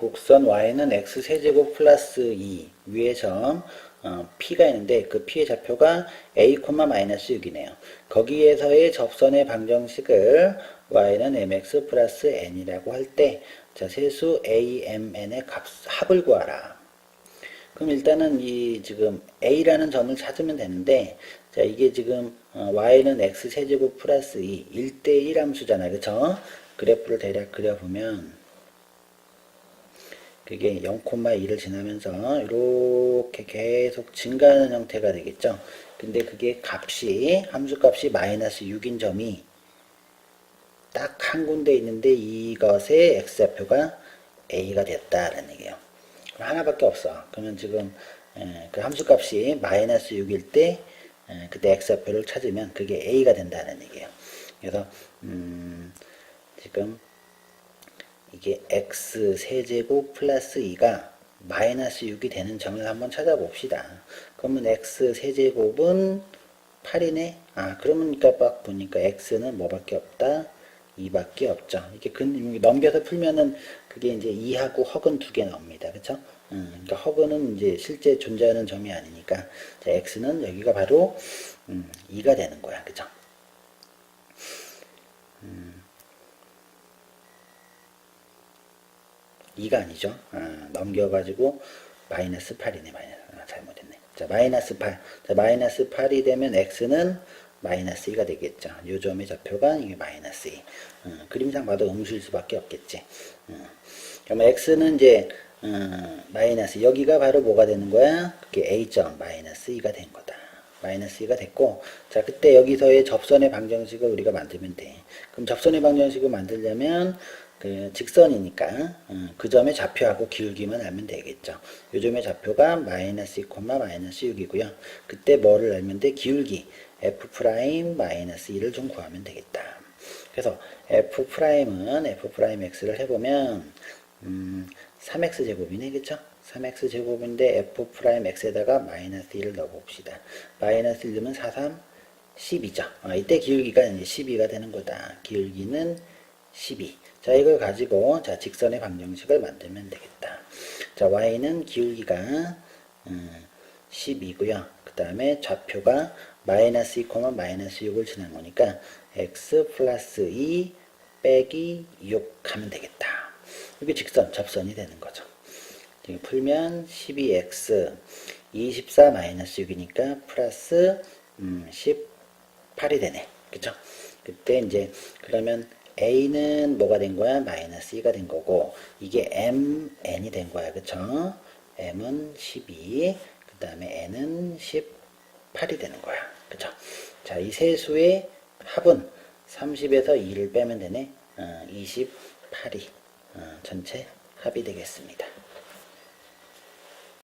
곡선 y는 x 세제곱 플러스 2 위에 점 어, p가 있는데 그 p의 좌표가 a, 마이너스 6이네요. 거기에서의 접선의 방정식을 y는 mx 플러스 n이라고 할 때 자, 세수 a, m, n의 값, 합을 구하라. 그럼 일단은 이 지금 a라는 점을 찾으면 되는데 자 이게 지금 어, y는 x 세제곱 플러스 2 1대1 함수잖아요. 그쵸? 그래프를 대략 그려보면 그게 0,2를 지나면서 이렇게 계속 증가하는 형태가 되겠죠. 근데 그게 값이 함수 값이 마이너스 6인 점이 딱 한 군데 있는데 이것의 x좌표가 a가 됐다라는 얘기예요. 하나밖에 없어. 그러면 지금 에, 그 함수 값이 마이너스 6일 때 에, 그때 x좌표를 찾으면 그게 a가 된다는 얘기예요. 그래서 음, 지금 이게 x 세제곱 플러스 2가 마이너스 6이 되는 점을 한번 찾아봅시다. 그러면 x 세제곱은 8이네? 아, 그러니까 막 보니까 x는 뭐밖에 없다? 2밖에 없죠. 이렇게 근, 넘겨서 풀면은 그게 이제 2하고 허근 두 개 나옵니다. 그쵸? 음, 그러니까 허근은 이제 실제 존재하는 점이 아니니까, 자, x는 여기가 바로, 음, 2가 되는 거야. 그쵸? 2가 아니죠. 아, 넘겨가지고 마이너스 8이네. 마이너스. 아, 잘못했네. 자, 마이너스 8. 자, 마이너스 8이 되면 x는 마이너스 2가 되겠죠. 요 점의 좌표가 이게 마이너스 2. 어, 그림상 봐도 음수일 수밖에 없겠지. 어, 그러면 x는 이제 어, 마이너스 여기가 바로 뭐가 되는 거야? 그게 a점 마이너스 2가 된 거다. 마이너스 2가 됐고 자 그때 여기서의 접선의 방정식을 우리가 만들면 돼. 그럼 접선의 방정식을 만들려면 그 직선이니까 어, 그 점의 좌표하고 기울기만 알면 되겠죠. 요 점의 좌표가 마이너스 2, 마이너스 6이고요. 그때 뭐를 알면 돼? 기울기 f 마이너스 2를 좀 구하면 되겠다. 그래서 f 프라임은 f 프라임 x를 해보면 음, 3x 제곱이네, 그쵸? 3x 제곱인데 f 프라임 x에다가 마이너스 1을 넣어봅시다. 마이너스 1 넣으면 4, 3, 12죠. 아, 이때 기울기가 이제 12가 되는 거다. 기울기는 12. 자, 이걸 가지고, 자, 직선의 방정식을 만들면 되겠다. 자, y는 기울기가, 음, 10이고요. 그 다음에 좌표가 마이너스 2, 마이너스 6을 지난 거니까, x 플러스 2 빼기 6 하면 되겠다. 이게 직선, 접선이 되는 거죠. 풀면 12x 24 마이너스 6이니까 플러스 음, 18이 되네. 그쵸? 그때 이제 그러면 a는 뭐가 된 거야? 마이너스 2가 된 거고 이게 m, n이 된 거야. 그쵸? m은 12, 그 다음에 n은 18이 되는 거야. 그쵸? 자, 이 세 수의 합은 30에서 2를 빼면 되네. 어, 28이 어, 전체 합이 되겠습니다.